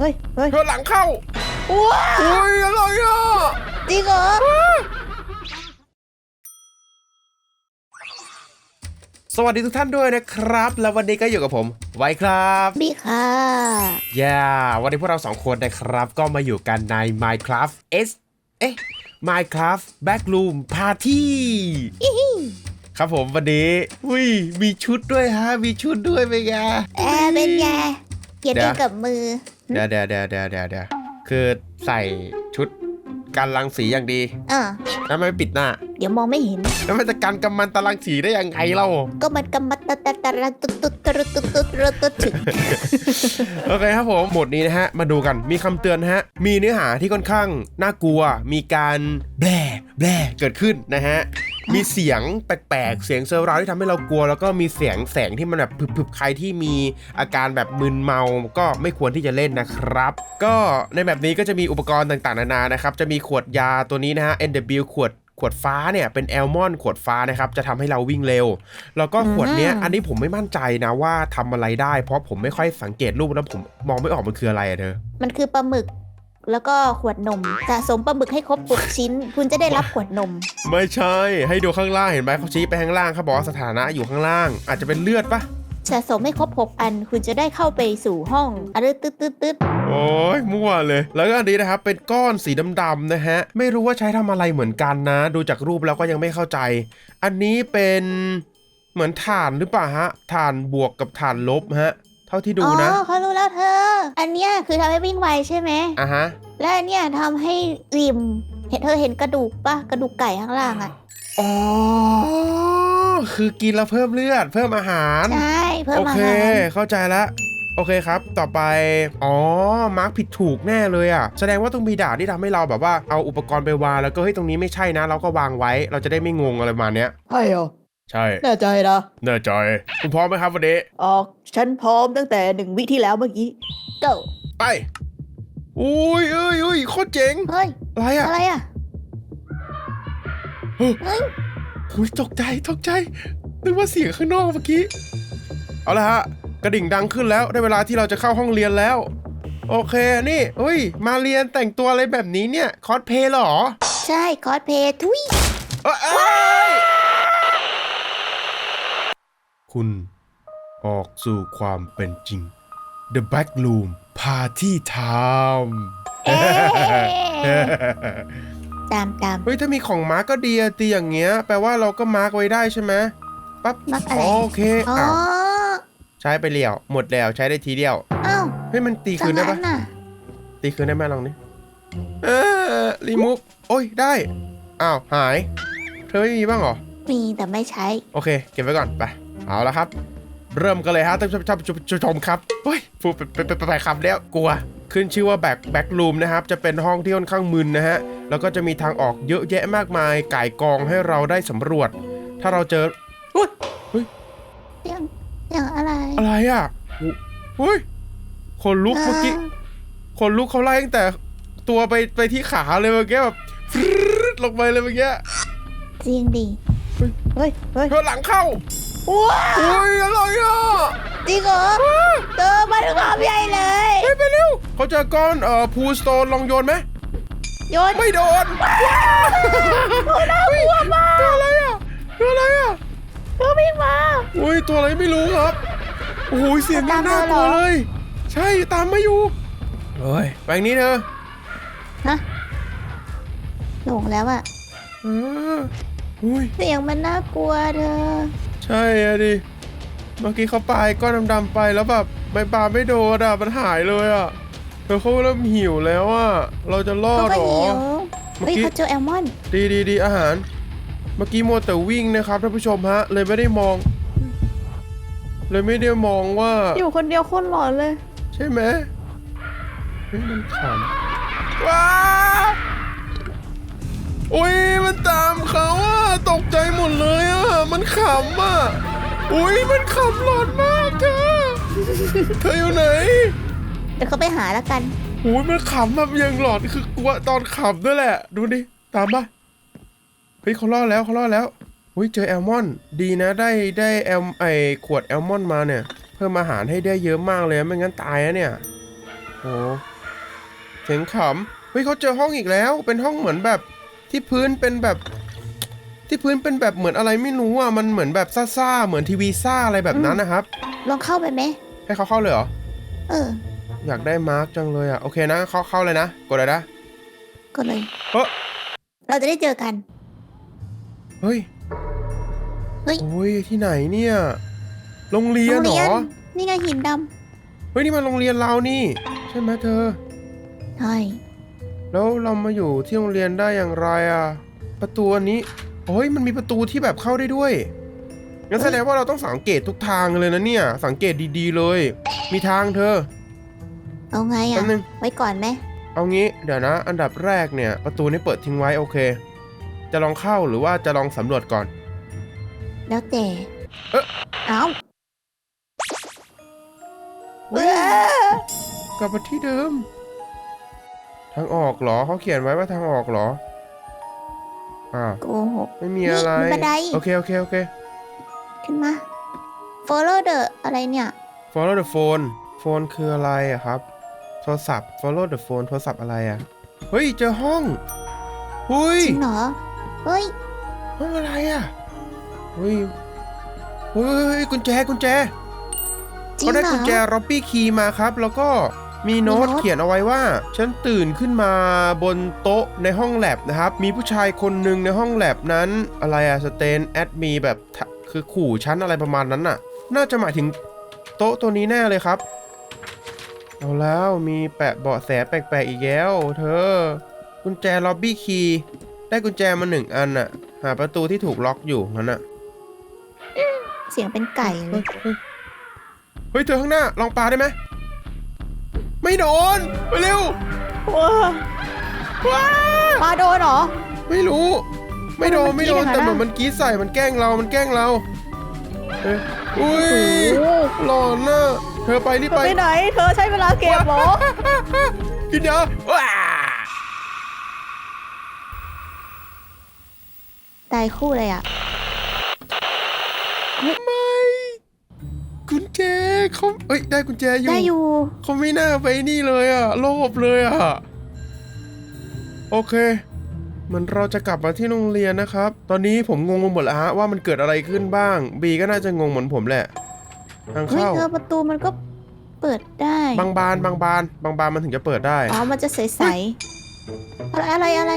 ฮ้ยเฮ้ยโดนหลังเข้าว้าอุ้ยอะไรอะจริงเหรอสวัสดีทุกท่านด้วยนะครับ แล้ววันนี้ก็อยู่กับผม ไว้ครับบีค่ะย่าวันนี้พวกเราสองคนนะครับ ก็มาอยู่กันใน Minecraft S เอ๊ะ Minecraft Backroom Party ครับผมวันนี้อุ้ยมีชุดด้วยฮะ มีชุดด้วยเป็นไงแอร์เป็นไงเขียนเดี๋เอยวงกับมือ เดี๋ยวเดี๋ยวเดี๋ยวเดี๋ยวเดี๋ยวเดี๋ยวคือใส่ชุดกันรังสีอย่างดี เออ แล้วไม่ปิดหน้า เดี๋ยวมองไม่เห็น แล้วมันจะกันกำมันตะรังสีได้ยังไงเล่าก็มันกำมัดตะตะตะระตุดตุดตะรุตุดตุดระตุดถึงโอเคครับผมหมวดนี้นะฮะ มาดูกัน มีคำเตือนนะฮะ มีเนื้อหาที่ค่อนข้างน่ากลัว มีการแบลแบลเกิดขึ้นนะฮะ มีเสียงแปลกๆ เสียงเซอร์ราวที่ทำให้เรากลัว แล้วก็มีเสียงแสงที่มันแบบผึบๆใครที่มีอาการแบบมึนเมาก็ไม่ควรที่จะเล่นนะครับ ก็ในแบบนี้ก็จะมีอุปกรณ์ต่างๆ นานานะครับ จะมีขวดยาตัวนี้นะฮะ NW ขวดขวดฟ้าเนี่ยเป็นแอลมอนขวดฟ้านะครับจะทำให้เราวิ่งเร็ว แล้วก็ขวดเนี้ยอืมอันนี้ผมไม่มั่นใจนะว่าทำอะไรได้ เพราะผมไม่ค่อยสังเกตรูปแล้วผมมองไม่ออกมันคืออะไรอะเธอ มันคือปลาหมึก แล้วก็ขวดนมสะสมปลาหมึกให้ครบ 6 ชิ้น คุณจะได้รับขวดนม ไม่ใช่ ให้ดูข้างล่างเห็นไหมเขาชี้ไปข้างล่างเขาบอกว่าสถานะอยู่ข้างล่าง อาจจะเป็นเลือดปะสะสมให้ครบ 6 อัน คุณจะได้เข้าไปสู่ห้องอะรึตึ๊ดตึ๊ดตึ๊ดโอ้ยมั่วเลย แล้วก็อันนี้นะครับเป็นก้อนสีดำๆนะฮะ ไม่รู้ว่าใช้ทำอะไรเหมือนกันนะ ดูจากรูปแล้วก็ยังไม่เข้าใจ อันนี้เป็นเหมือนถ่านหรือเปล่าฮะถ่านบวกกับถ่านลบฮะ เท่าที่ดูอ๋อนะเขารู้แล้วเธอ อันเนี้ยคือทำให้วิ่งไวใช่ไหม อะฮะ และอันเนี้ยทำให้ริม เห็นเธอเห็นกระดูกปะกระดูกไก่ข้างล่างอะอ๋อ คือกินแล้วเพิ่มเลือด เพิ่มอาหาร ใช่ เพิ่มโออาเค หารเข้าใจแล้วโอเคครับ ต่อไป อ๋อ มาร์กผิดถูกแน่เลยอะ แสดงว่าต้องมีด่านที่ทำให้เราแบบว่า เอาอุปกรณ์ไปวางแล้วก็เฮ้ยตรงนี้ไม่ใช่นะ เราก็วางไว้ เราจะได้ไม่งงอะไรประมาณเนี้ย ใช่เหรอ ใช่ แน่ใจนะแน่ใจ คุณพร้อมไหมครับวันนี้ ออกฉันพร้อมตั้งแต่หนึ่งวิที่แล้วเมื่อกี้ go ไป อุ้ยเอ้ยเอ้ยโคตรเจ๋ง เฮ้ย อะไรอะอะไรอะเฮ้ยเฮ้ยอุ้ยตกใจตกใจ นึกว่าเสียงข้างนอกเมื่อกี้ เอาละฮะ กระดิ่งดังขึ้นแล้ว ได้เวลาที่เราจะเข้าห้องเรียนแล้ว โอเค นี่เฮ้ย มาเรียนแต่งตัวอะไรแบบนี้เนี่ย คอสเพลย์เหรอ ใช่ คอสเพย์ทุยเอ้ยเอ้ย คุณ ออกสู่ความเป็นจริง The Back Room Party Time เอ๊ะตามตามเฮ้ยถ้ามีของมาร์กก็ดีอะตีอย่างเงี้ย แปลว่าเราก็มาร์กไว้ได้ใช่ไหมปั๊บมักอะไรอ๋อโอเคอ๋ออ้าวใช้ไปเดียวหมดแล้วใช้ได้ทีเดียวอ้าวเฮ้ยมันตีจัคืนงได้นั้ปะนน่ะตีคืนได้ไหมลองนี่เออรีมูฟโอ้ยได้อ้าวหาย เธอไม่มีบ้างเหรอมีแต่ไม่ใช้ โอเค เก็บไว้ก่อนไป เอาละครับ เริ่มกันเลยฮะท่านผู้ชมชมชมชมครับเฮ้ยพูดไปไปไปไปไปคำแล้วกลัว ขึ้นชื่อว่าแบ็คแบ็ครูมนะครับ จะเป็นห้องที่ค่อนข้างมึนนะฮะ แล้วก็จะมีทางออกเยอะแยะมากมายก่ายกองให้เราได้สำรวจ ถ้าเราเจอเฮ้ยเฮ้ยยังยังอะไร อะไรอะเฮ้ยคนลุกเมื่อกี้คนลุกเขาไล่ตั้งแต่ตัวไปไปที่ขาเลยเมื่อกี้แบบฟรึ๊ดลงไปเลยเมื่อกี้จริงดิเฮ้ยเฮ้ยเฮ้ยเพื่อหลังเข้า ว้าอุ้ยอะไรอะจริงเหรอเธอมาถึงความใหญ่เลย เฮ้ยไปเร็วเขาเจอก้อนเอ่อพูสโตนลองโยนไหมโยนไม่โดนว้าวน่ากลัวมากตัวอะไรอะตัวอะไรอะเธอไม่มา อุ้ยตัวอะไรไม่รู้ครับโอ้ยเสียงยังน่ากลัวตามมาเหรอเลย ใช่ตามมาอยู่เฮ้ยไปทางนี้เธอฮะหลงแล้วอะเอออุ้ยเสียงมันน่ากลัวเธอ ใช่อะดิ เมื่อกี้เขาปาไอ้ก้อนดำๆไปแล้วแบบใบปลาไม่โดนอะมันหายเลยอะเธอเขาเริ่มหิวแล้วอะเราจะรอเขาดก็เหรอหิวเมื่อเฮ้ยกี้เขาเจอแอลมอนดีดีดีอาหาร เมื่อกี้มัวแต่วิ่งนะครับท่านผู้ชมฮะ เลยไม่ได้มอง เลยไม่ได้มองว่า อยู่คนเดียวคนหลอนเลย ใช่ไหมเฮ้ยมันขำว้า อุ้ยมันตามเขาอะตกใจหมดเลยอะมันขำอะอุ้ยมันขำหลอนมากเธอเธออยู่ไหนเดี๋ยวเขาไปหาแล้วกันอุ้ยมันขำแบบยังหลอนคือกลัวตอนขำด้วยแหละ ดูดิตามปะเฮ้ยเขารอดแล้วเขารอดแล้วอุ้ยเจอแอลมอนดีนะได้ได้แอลไอขวดแอลมอนมาเนี่ย เพิ่มอาหารให้ได้เยอะมากเลยไม่งั้นตายนะเนี่ยโอ้เสียงขำเฮ้ยเขาเจอห้องอีกแล้ว เป็นห้องเหมือนแบบ ที่พื้นเป็นแบบ ที่พื้นเป็นแบบเหมือนอะไรไม่รู้อะมันเหมือนแบบซ่าๆเหมือนทีวีซ่าอะไรแบบนั้นนะครับ ลองเข้าไปไหมให้เขาเข้าเลยเหรอเออ อยากได้มาร์กจังเลยอะโอเคนะเข้าเข้าเลยนะกดเลยนะก็เลยเฮ้ยเราจะได้เจอกัน เฮ้ยเฮ้ย โอ้ยที่ไหนเนี่ย โรงเรียโรนงเหรเรียนอนี่ไงหินดเฮ้ยนี่มันโรงเรียนเรานี่ ใช่ไหมเธอำใช่ แล้วเรามาอยู่ที่โรงเรียนได้อย่างไรอะ ประตูอันนี้โอ้ยมันมีประตูที่แบบเข้าได้ด้วยงั้นแสดงว่าเราต้องสังเกตทุกทางเลยนะเนี่ย สังเกตดีๆเลย มีทางเธอ เอาไงแป๊อะบนึง ไว้ก่อนไหมเอางี้เดี๋ยวนะ อันดับแรกเนี่ยประตูนี้เปิดทิ้งไว้โอเค จะลองเข้าหรือว่าจะลองสำรวจก่อน แล้วแต่เอ๊ะ เอ้าเฮ้ยกลับมาที่เดิมทางออกเหรอเขาเขียนไว้ว่าทางออกเหรออ่าวโกหก ไม่มีอะไรนี่มีบันได โอเคโอเคโอเค ขึ้นมา follow the อะไรเนี่ย follow the phone phone คืออะไรอะครับ โทรศัพท์ follow the phone โทรศัพท์อะไรอะเฮ้ยเจอห้องเฮ้ยจริงเหรอ เฮ้ย ห้องอะไรอะเฮ้ยเฮ้ยกุญแจกุญแจจริงเขาได้เหรอกุญแจร็อบบี้คีย์มาครับ แล้วก็ มีโน้ตมีโน้ต เขียนเอาไว้ว่า ฉันตื่นขึ้นมาบนโต๊ะในห้องแลบนะครับ มีผู้ชายคนหนึ่งในห้องแลบนั้นอะไรอะสเตนแอดมีแบบทะคือขู่ฉันอะไรประมาณนั้นน่ะ น่าจะหมายถึงโต๊ะตัวนี้แน่เลยครับ เอาแล้วมีแปะเบาะแสแปลกๆอีกแล้วเธอ กุญแจล็อบบี้คีย์ได้กุญแจมาหนึ่งอันน่ะ หาประตูที่ถูกล็อกอยู่งั้นน่ะ เสียงเป็นไก่เลเฮ้ยยเฮ้ยเฮ้ยเธอข้างหน้าลองปาได้ไหม ไม่โดนไปเร็วว้าว้าปลาโดนเหรอ ไม่รู้ ไม่โดนมัไม่นโดกรี๊นดอย่างนั้นแต่เหมือนอะมันกรีดใส่มันแกล้งเรามันแกล้งเราเอ้ยอุ้ยโอ้หลอนน่ะเธอไปรีบเธอไปไปไหน เธอใช้เวลาเก็บเหรอ กินยาว้าตายคู่เลยอะ ไม่กุญแจ เขาเอ้ยได้กุญแจอยู่ ได้อยู่ เขาไม่น่าไปนี่เลยอะโลภเลยอะ โอเคเหมือนเราจะกลับมาที่โรงเรียนนะครับ ตอนนี้ผมงงไปหมดแล้วฮะว่ามันเกิดอะไรขึ้นบ้าง บีก็น่าจะงงเหมือนผมแหละ ทางเฮ้ยเข้าเธอประตูมันก็เปิดได้บางบานบางบาน บางบานมันถึงจะเปิดได้ อ๋อมันจะใสๆอะไรอะไรอะไร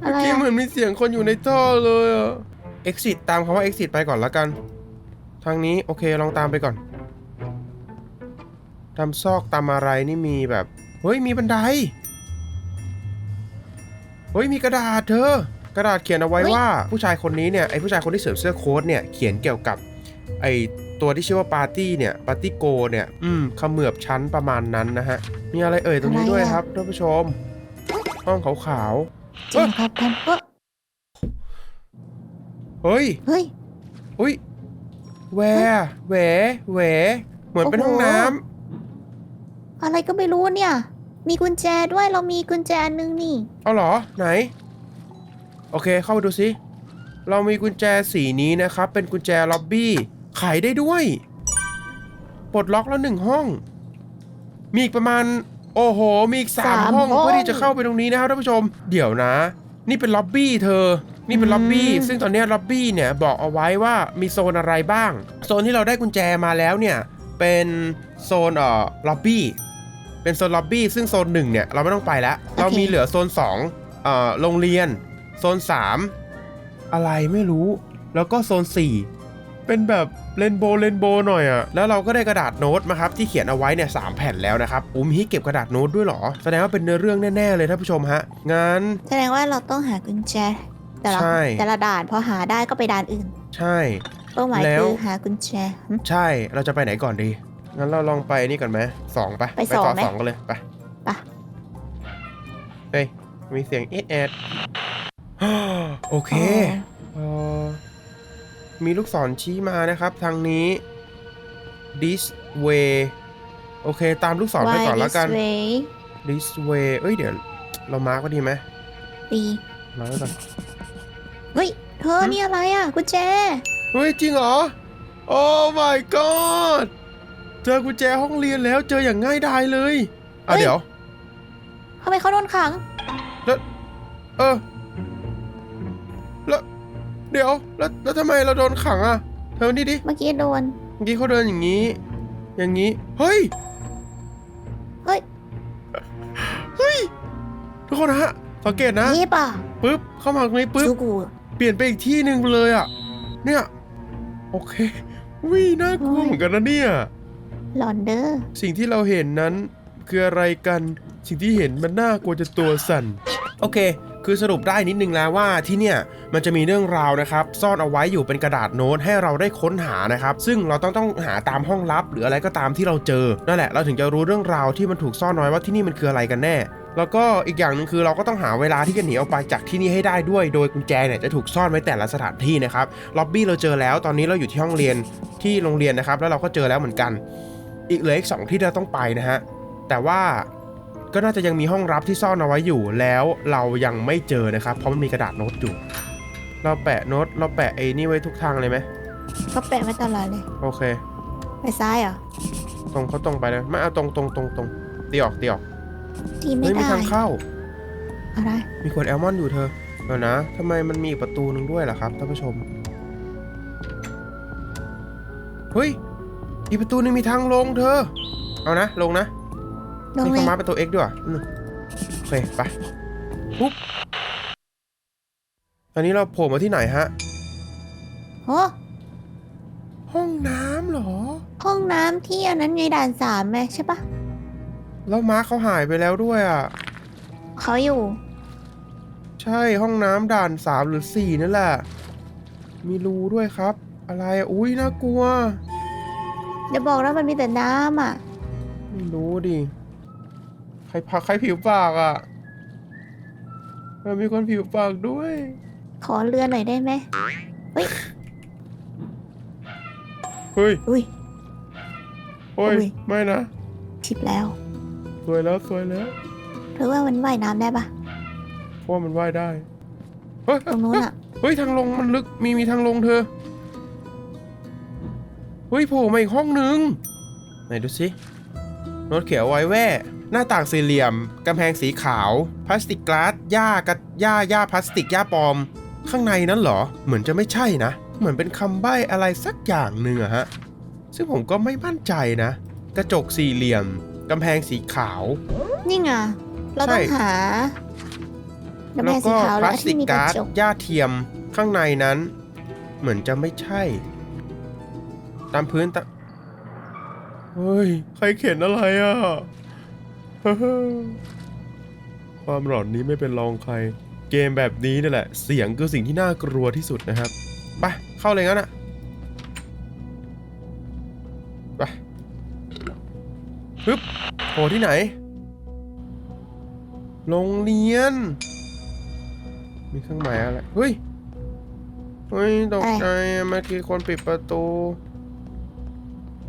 เมื่อะอไรกี้อะเหมือนมีเสียงคนอยู่ในท่อเลยอะ exit ตามคำว่า exit ไปก่อนละกัน ทางนี้ โอเค ลองตามไปก่อน ตามซอกตามอะไรนี่มีแบบ เฮ้ย มีบันได เฮ้ย มีกระดาษเธอ กระดาษเขียนเอาไว้ว่า ผู้ชายคนนี้เนี่ย ไอผู้ชายคนที่สวมเสื้อโค้ทเนี่ย เขียนเกี่ยวกับ ไอตัวที่ชื่อว่าปาร์ตี้เนี่ย ปาร์ตี้โกเนี่ย อืมเขมือบชั้นประมาณนั้นนะฮะ มีอะไรเอ่ยตรงนี้ด้วยครับท่านผู้ชม ห้องขาวจริงครับท่านเอ้อๆเฮ้ย เฮ้ย อุ้ย แหวแหวแหวเหมือนเป็นโอ้ห้โหองน้อะไรก็ไม่รู้เนี่ย มีกุญแจด้วยเรามีกุญแจอันนึงนี่ำเอาเหรอไหน โอเคเข้าไปดูสิเรามีกุญแจสีนี้นะครับ เป็นกุญแจล็อบบี้ไขได้ด้วยปลดล็อกแล้วหนึ่งห้อง มีอีกประมาณ โอ้โห มีอีกสามสามห้องห้อง เพื่อที่จะเข้าไปตรงนี้นะครับท่านผู้ชม เดี๋ยวนะ นี่เป็นล็อบบี้เธอ นี่เป็นล็อบบี้อืมซึ่งตอนเนี้ยล็อบบี้เนี่ยบอกเอาไว้ว่ามีโซนอะไรบ้าง โซนที่เราได้กุญแจมาแล้วเนี่ย เป็นโซนเอ่อล็อบบี้ เป็นโซนล็อบบี้ ซึ่งโซนหนึ่งเนี่ยเราไม่ต้องไปแล้ว เรามีเหลือโซนสองเอ่อโรงเรียน โซนสามอะไรไม่รู้ แล้วก็โซนสี่เป็นแบบเรนโบว์เรนโบว์หน่อยอะแล้วเราก็ได้กระดาษโน้ตมาครับที่เขียนเอาไว้เนี่ยสามแผ่นแล้วนะครับอุ้มฮิเก็บกระดาษโน้ตด้วยเหรอ แสดงว่าเป็นเนื้อเรื่องแน่ ๆ เลยท่านผู้ชมฮะ งั้น แสดงว่าเราต้องหากุญแจ แต่ละใช่ แต่ละด่านพอหาได้ก็ไปด่านอื่น ใช่ เป้าหมายแล้ว คือหากุญแจหึ ใช่เราจะไปไหนก่อนดี งั้นเราลองไปนี่ก่อนไหมสองไปไปสองต่อไหมสองกันเลยไปไป เฮ้ยมีเสียงเอดแอด โอเคอ๋อเอ่อมีลูกศรชี้มานะครับ ทางนี้ this way โอเค ตามลูกศรไป Why ก่อนแล้วกัน this way this way เอ้ยเดี๋ยว เรามาร์กไว้ดีไหมดี มาร์กไว้ก่อน เฮ้ย เธอหึนี่อะไรอะกุญแจ เฮ้ยจริงเหรอ โอ้ my god เจอกุญแจห้องเรียนแล้วเจออย่างง่ายดายเลยอะเฮ้ย เดี๋ยว ทำไมเขาโดนขัง เออ แล้ว เดี๋ยว แล้วแล้วทำไมเราโดนขังอะ เธอนี่ดิ เมื่อกี้โดน เมื่อกี้เขาเดินอย่างนี้ อย่างนี้ เฮ้ย เฮ้ยเฮ้ย ทุกคนนะฮะ สังเกตนะ นี่ป่ะปึ๊บ เข้ามาตรงนี้ปึ๊บ ชูกูเป ลี่ยนไปอีกที่หนึ่งเลยอะ เนี่ย โอเควิน่ากลัวเหมือนกันนะเนี่ย หลอนเด้อ สิ่งที่เราเห็นนั้นคืออะไรกัน สิ่งที่เห็นมันน่ากลัวจะตัวสั่น โอเค คือสรุปได้นิดนึงแล้วว่าที่เนี่ยมันจะมีเรื่องราวนะครับ ซ่อนเอาไว้อยู่เป็นกระดาษโน้ตให้เราได้ค้นหานะครับ ซึ่งเราต้องต้องหาตามห้องลับ หรืออะไรก็ตามที่เราเจอ นั่นแหละ เราถึงจะรู้เรื่องราวที่มันถูกซ่อนเอาไว้ว่าที่นี่มันคืออะไรกันแน่ แล้วก็อีกอย่างหนึ่งคือเราก็ต้องหาเวลาที่จะหนีออกไปจากที่นี่ให้ได้ด้วย โดยกุญแจเนี่ยจะถูกซ่อนไว้แต่ละสถานที่นะครับ ล็อบบี้เราเจอแล้ว ตอนนี้เราอยู่ที่ห้องเรียนที่โรงเรียนนะครับ แล้วเราก็เจอแล้วเหมือนกัน อีกเหลืออีกสองที่เราต้องไปนะฮะ แต่ว่าก็น่าจะยังมีห้องรับที่ซ่อนเอาไว้อยู่ แล้วเรายังไม่เจอนะครับ เพราะมันมีกระดาษโน้ตอยู่ เราแปะโน้ต เราแปะไอ้นี่ไว้ทุกทางเลยไหมก็แปะไว้ตลอดเลย โอเค ไปซ้ายเหรอ ตรงเขาตรงไปเลยไม่เอาตรงตรงตรงตรงตีออกตีออก ทีไม่เฮ้ยมีได้ ทางเข้า อะไร มีขวดแอลมอนด์อยู่เธอเดี๋ยวนะทำไมมันมีอีกประตูหนึ่งด้วยล่ะครับท่านผู้ชม เฮ้ย อีกประตูหนึงมีทางลงเธอ เอานะ ลงนะลงนี่เลเขายมาเป็นตัว X ด้วยอืมโอเคไป ปุ๊บ ตอนนี้เราโผล่มาที่ไหนฮะ โอ้ห้องน้ำเหรอ ห้องน้ำที่อันนั้นไงด่านสามไหมใช่ปะ แล้วมาร์คเขาหายไปแล้วด้วยอะ เขาอยู่ ใช่ห้องน้ำด่านสามหรือสี่นั่นแหละ มีรูด้วยครับ อะไรอะอุ้ยน่ากลัว เดี๋ยวบอกแล้วมันมีแต่น้ำอะ ไม่รู้ดิ ใครพักใครผิวปากอะมันมีคนผิวปากด้วย ขอเรือหน่อยได้ไหมเฮ้ยอุ้ยเฮ้ย อุ๊ย ไม่นะ ชิบแล้ว สวยแล้วสวยแล้วเธอว่ามันว่ายน้ำได้ปะเพราะว่ามันว่ายได้เฮ้ยตรงนู้นอะ เฮ้ยทางลงมันลึกมีมีทางลงเธอ เฮ้ยโผล่มาอีกห้องนึง ไหนดูสิโน้ตเขียวไว้แว่ หน้าต่างสี่เหลี่ยม กำแพงสีขาว พลาสติกกลาสหญ้ากับหญ้าหญ้าพลาสติกหญ้าปลอม ข้างในนั้นเหรอ เหมือนจะไม่ใช่นะ เหมือนเป็นคำใบ้อะไรสักอย่างหนึ่งอะฮะ ซึ่งผมก็ไม่มั่นใจนะ กระจกสี่เหลี่ยม กำแพงสีขาว นี่ไงเราต้องใช่หาน้ำแล้แม่วสีก็ขาวพแล้ลาวสติที่กมีกระการ์ดจกหญ้าเทียมข้างในนั้น เหมือนจะไม่ใช่ ตามพื้นตะเฮ้ย ใครเขียนอะไรอะ ความหลอนนี้ไม่เป็นรองใคร เกมแบบนี้นี่แหละ เสียงคือสิ่งที่น่ากลัวที่สุดนะครับ ไป เข้าเลยงั้นอะ ฮึบโผล่ที่ไหน โรงเรียน มีเครื่องหมายอะไร เฮ้ย เฮ้ยตกใจอะเมื่อกี้คนปิดประตู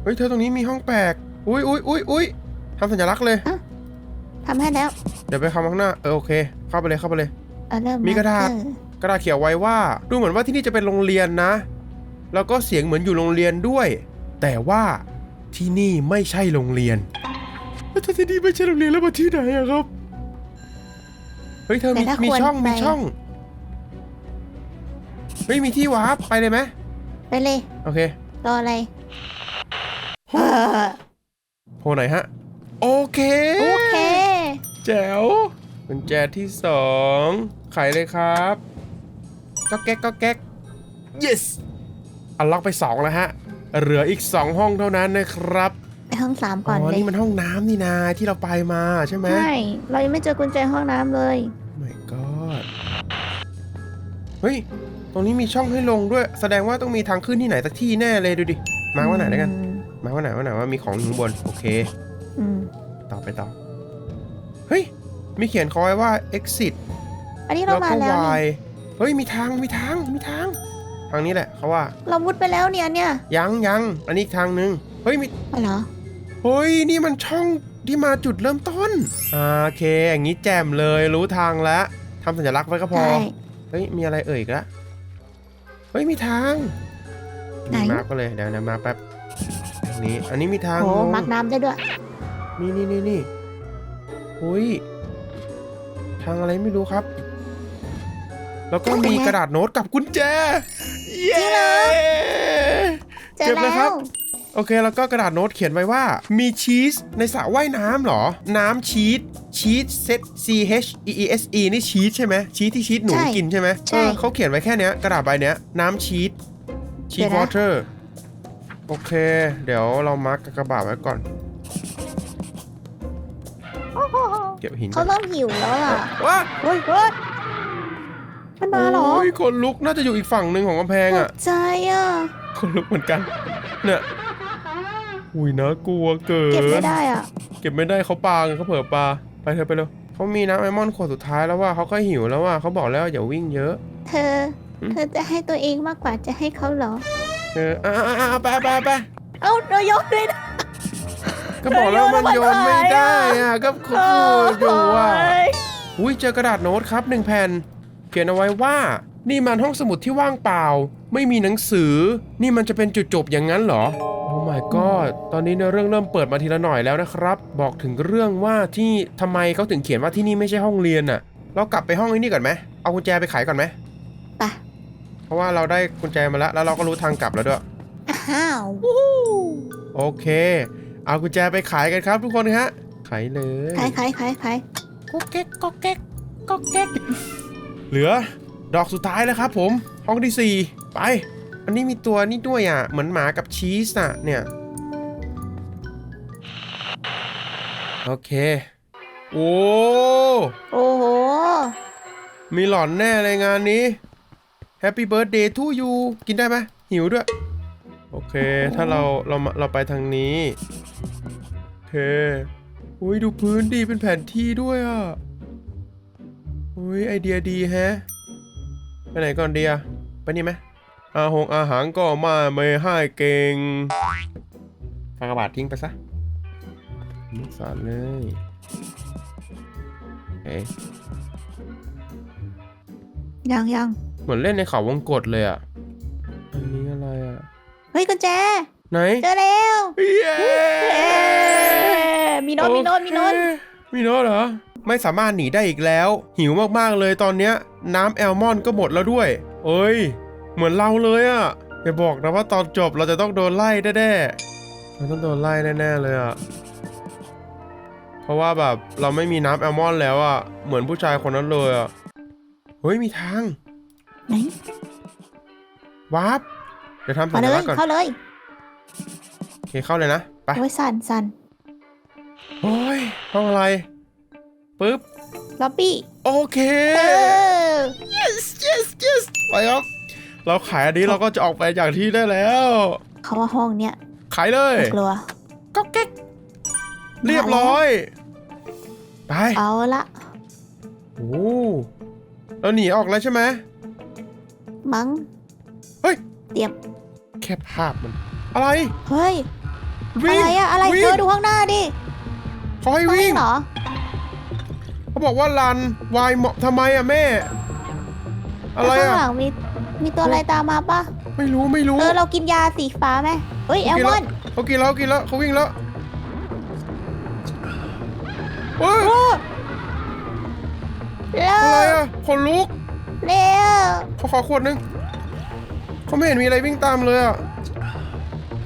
เฮ้ย เธอตรงนี้มีห้องแปลก อุ้ยอุ้ยอุ้ยอุ้ยทำสัญลักษณ์เลย ทำให้แล้ว เดี๋ยวไปคำข้างหน้า เออโอเค เข้าไปเลยเข้าไปเลยเอาเริ่มมีกระดาษเออกระดาษเขียนไว้ว่า ดูเหมือนว่าที่นี่จะเป็นโรงเรียนนะ แล้วก็เสียงเหมือนอยู่โรงเรียนด้วย แต่ว่า ที่นี่ไม่ใช่โรงเรียนแล้วถ้าที่นี่ไม่ใช่โรงเรียนแล้วมาที่ไหนอะครับ เฮ้ยเธอมีมีช่องมีช่อง เฮ้ยมีที่วาร์ปไปเลยไหมไปเลยโอเค รออะไรโอ้เออโทรไหนฮะ โอเค โอเค แจ๋วกุญแจที่สองไขเลยครับก็แก๊กก็แก๊ก yes อันล็อกไปสองแล้วฮะ เหลืออีกสองห้องเท่านั้นนะครับไปห้องสามก่อนเลยนี่มันห้องน้ำนี่นาที่เราไปมาใช่ไหม ใช่เรายังไม่เจอกุญแจห้องน้ำเลย my god เฮ้ย ตรงนี้มีช่องให้ลงด้วย แสดงว่าต้องมีทางขึ้นที่ไหนสักที่แน่เลยดูดิ มาว่าไหนแล้วกัน อืมมาว่าไหนว่าไหนว่ามีของอยู่ข้างบน โอเค อืมต่อไปต่อ เฮ้ย มีเขียนเขาไว้ว่า exit อันนี้เราแล้วมาก็แล้วนี่ Y เฮ้ย มีทาง มีทาง มีทาง ทางนี้แหละเขาว่า เรามุดไปแล้วเนี่ยเนี่ยยังยังอันนี้อีกทางหนึ่งเฮ้ยมีอ๋อเหรอเฮ้ยนี่มันช่องที่มาจุดเริ่มต้นอ่าโอเค อย่างนี้แจ่มเลยรู้ทางแล้วทำสัญลักษณ์ไว้ก็พอ ใช่ เฮ้ย มีอะไรเอ่ยอีกละเฮ้ย มีทางไหน มีมาร์กก็เลย เดี๋ยวนะมาแป๊บนี้ อันนี้มีทางโอ้ลงมักน้ำได้ด้วย นี่นี่นี่นี่อุ้ย ทางอะไรไม่รู้ครับ แล้วก็มีกระดาษโน้ตกับกุญแจ เย้เจอเก็บเลยคแล้รับ ว โอเคแล้วก็กระดาษโน้ตเขียนไว้ว่า มีชีสในสระว่ายน้ำเหรอ น้ำชีสชีสเซต C H E E S E นี่ชีสใช่ไหมชีสที่ชีสหนูใช่กินใช่ไหมใช่เออเขาเขียนไว้แค่เนี้ยกระดาษใบเนี้ย น้ำชีสชีเดี๋สยวนะวอเตอร์โอเค เดี๋ยวเรามาร์กกระบาดไว้ก่อนเก็บหินก่เขาอนเริ่มหิวแล้วล่ะว้า เฮ้ยเฮ้ย มันมาเหรอโอ้ยคนลุกน่าจะอยู่อีกฝั่งหนึ่งของกำแพงตอะกใจอะ คนลุกเหมือนกัน เนี่ยอุ้ยน่ากลัวเกิน เก็บไม่ได้อะ เก็บไม่ได้เขาปาไงเขาเผลอปลาไปเถอะไปเร็วเขามีน้ำไอมอนขวดสุดท้ายแล้วว่าเขาก็หิวแล้วว่าเขาบอกแล้วอย่าวิ่งเยอะ เธอหืม เธอจะให้ตัวเองมากกว่าจะให้เขาเหรอ เอออ่าอ่าไปไปไปเอ้าเรายกด้วยนะ ก็บอกแล้วมันโยนไม่ได้อะก็เขาพูดอยู่อะโอ้ยอุ้ยเจอกระดาษโน้ตครับหนึ่งแผ่น เขียนเอาไว้ว่า นี่มันห้องสมุดที่ว่างเปล่า ไม่มีหนังสือ นี่มันจะเป็นจุดจบอย่างนั้นเหรอโอ้ my god ตอนนี้เนื้อเรื่องเริ่มเปิดมาทีละหน่อยแล้วนะครับ บอกถึงเรื่องว่าที่ทำไมเขาถึงเขียนว่าที่นี่ไม่ใช่ห้องเรียนน่ะ เรากลับไปห้องไอ้นี่ก่อนไหมเอากุญแจไปขายก่อนไหมไป เพราะว่าเราได้กุญแจมาแล้ว แล้วเราก็รู้ทางกลับแล้วด้วย อ้าวโอเค เอากุญแจไปขายกันครับทุกคนฮะ ขายเลย ขายขายขายขายก็แก๊กก็แก๊กก็แก๊ก เหลือดอกสุดท้ายแล้วครับผมห้องที่ 4 ไป อันนี้มีตัวนี่ด้วยอะ เหมือนหมากับชีสอะเนี่ย โอเค โอ้โอ้โห มีหลอนแน่เลยงานนี้ Happy Birthday to you กินได้ไหมหิวด้วย โอเค ถ้าเราเรามาเราไปทางนี้ โอเคอุ้ยดูพื้นดีเป็นแผนที่ด้วยอะ อุ้ยไอเดียดีแฮะ ไปไหนก่อนเดียไปนี่ไหมอาหงอาหารก็มาไม่ให้เก่งปากกระบาดทิ้งไปซะมุกสารเลยเอ๊ะยังยังเหมือนเล่นในเขาวงกตเลยอะ อันนี้อะไรอะ เฮ้ยกุญแจ ไหน เจอแล้วเย้เอ๊ะมีโน้ตมีโน้ตมีโน้ตโอเคมีโน้ตเหรอ ไม่สามารถหนีได้อีกแล้ว หิวมากๆเลยตอนเนี้ย น้ำแอลมอนก็หมดแล้วด้วย เอ้ย เหมือนเราเลยอะอย่าบอกนะว่าตอนจบเราจะต้องโดนไล่แน่ๆเราต้องโดนไล่แน่ๆเลยอะเพราะว่าแบบเราไม่มีน้ำแอลมอนแล้วอะเหมือนผู้ชายคนนั้นเลยอะเฮ้ยมีทางไหนวาร์ปเดี๋ยวทำสัมาญเลลัยกษณ์ก่อนเข้าเลยโอเคเข้าเลยนะไปโอ้ยสั่นสั่นโอ้ยห้องอะไร ปึ๊บล็อบบี้โอเค เออ yes yes yes ไปครับ เราขายอันนี้เราก็จะออกไปจากที่ได้แล้ว เขาว่าห้องเนี้ยขายเลยกลัวก็แก๊กเรียบร้อย ไปเอาละโอ้เราหนีออกแล้วใช่ไหมมั้งเฮ้ยเตรียมแค่ภาพมัน อะไร เฮ้ยวิ่งอะไรอะอะไรวิ่งเธอดูข้างหน้าดิเขาให้ต้องวิ่วิ่งงเหรอ เขาบอกว่ารันวายเหมาะทำไมอะแม่ อะไรแล้วข้างอะหลังมีมีตัวอะไรตามมาปะไม่รู้ไม่รู้เออเรากินยาสีฟ้าไหมเฮ้ยแอลมอนเขากินแล้วเขากินแล้วเขาวิ่งแล้วเฮ้ยโอ้เร็อะไรวอะคนลุกเร็วเขาขอขวดหนึงเขาไม่เห็นมีอะไรวิ่งตามเลยอะ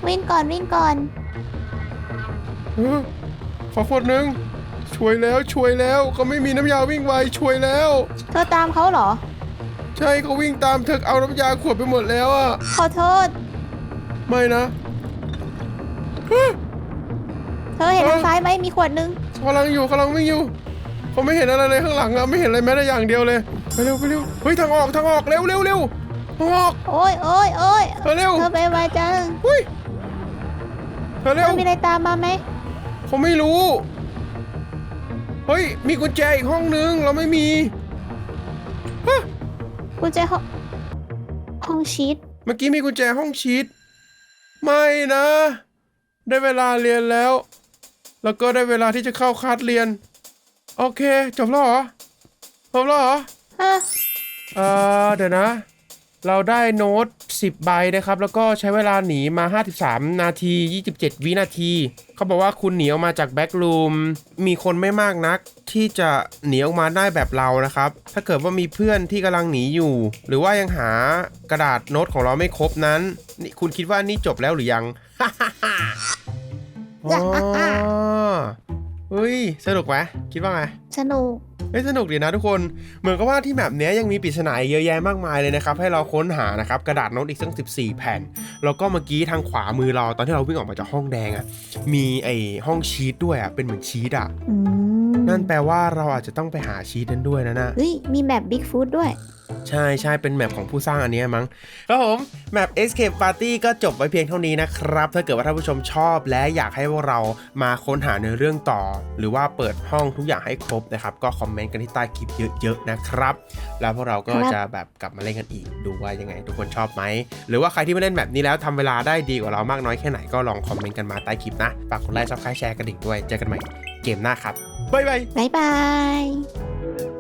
วิ่งก่อนวิ่งก่อนเออขอขวดหนึง ช่วยแล้วช่วยแล้วเขาไม่มีน้ำยาวิ่งไวช่วยแล้ว เธอตามเขาเหรอ ใช่เขาวิ่งตามเธอเอาน้ำยาขวดไปหมดแล้วอะขอโทษ ไม่นะเธอเห็นเออทางซ้ายไหมมีขวดนึง กำลังอยู่กำลังวิ่งอยู่เขาไม่เห็นอะไรเลยข้างหลังอะไม่เห็นอะไรแม้แต่อย่างเดียวเลยไปเร็วไปเร็วเฮ้ยทางออกทางออกเร็วเร็วเร็วทางออก โอ้ยโอ้ยโอ้ยเธอเร็ว เธอไปไวจังเฮ้ยเธอเธเร็วอมีอะไรตามมาไหมเขาไม่รู้ เฮ้ย มีกุญแจอีกห้องนึง เราไม่มีฮะกุญแจห้องห้องชีตเมื่อกี้มีกุญแจห้องชีตไม่นะ ได้เวลาเรียนแล้ว แล้วก็ได้เวลาที่จะเข้าคลาสเรียน โอเค จบแล้วเหรอ จบแล้วเหรอ ฮะ เอ่อเดี๋ยวนะ เราได้โน้ต 10 ใบนะครับ แล้วก็ใช้เวลาหนีมา 53 นาที 27 วินาที เขาบอกว่าคุณหนีออกมาจากแบ็กรูม มีคนไม่มากนักที่จะหนีออกมาได้แบบเรานะครับ ถ้าเกิดว่ามีเพื่อนที่กำลังหนีอยู่ หรือว่ายังหากระดาษโน้ตของเราไม่ครบนั้น นี่คุณคิดว่านี่จบแล้วหรือยัง เฮ้ย สนุกไหมคิดว่าไง สนุกเฮ้ยสนุกดีนะทุกคน เหมือนกับว่าที่แบบเนี้ยยังมีปริศนาอีกเยอะแยะมากมายเลยนะครับ ให้เราค้นหานะครับกระดาษโน้ตอีกตั้ง14 แผ่น แล้วก็เมื่อกี้ทางขวามือเราตอนที่เราวิ่งออกมาจากห้องแดงอะ่ะ มีไอห้องชีตด้วยอะ่ะ เป็นเหมือนชีตอะอืมนั่นแปลว่าเราอาจจะต้องไปหาชีตนั้นด้วยนะนะเฮ้ย มีแมปบิ๊กฟูดด้วย ใช่ใช่เป็นแมปของผู้สร้างอันนี้มั้งครับผมแมป Escape Party ก็จบไว้เพียงเท่านี้นะครับ ถ้าเกิดว่าท่านผู้ชมชอบและอยากให้พวกเรามาค้นหาในเรื่องต่อ หรือว่าเปิดห้องทุกอย่างให้ครบนะครับ ก็คอมเมนต์กันที่ใต้คลิปเยอะๆนะครับ แล้วพวกเราก็จะแบบกลับมาเล่นกันอีกดูว่ายังไง ทุกคนชอบไหม หรือว่าใครที่ไม่เล่นแบบนี้แล้วทำเวลาได้ดีกว่าเรามากน้อยแค่ไหนก็ลองคอมเมนต์กันมาใต้คลิปนะฝากกดไลค์ซับสไครต์แชร์กันอีกด้วยเจอกันใหม่เกมหน้าครับบ๊ายบายบ๊ายบาย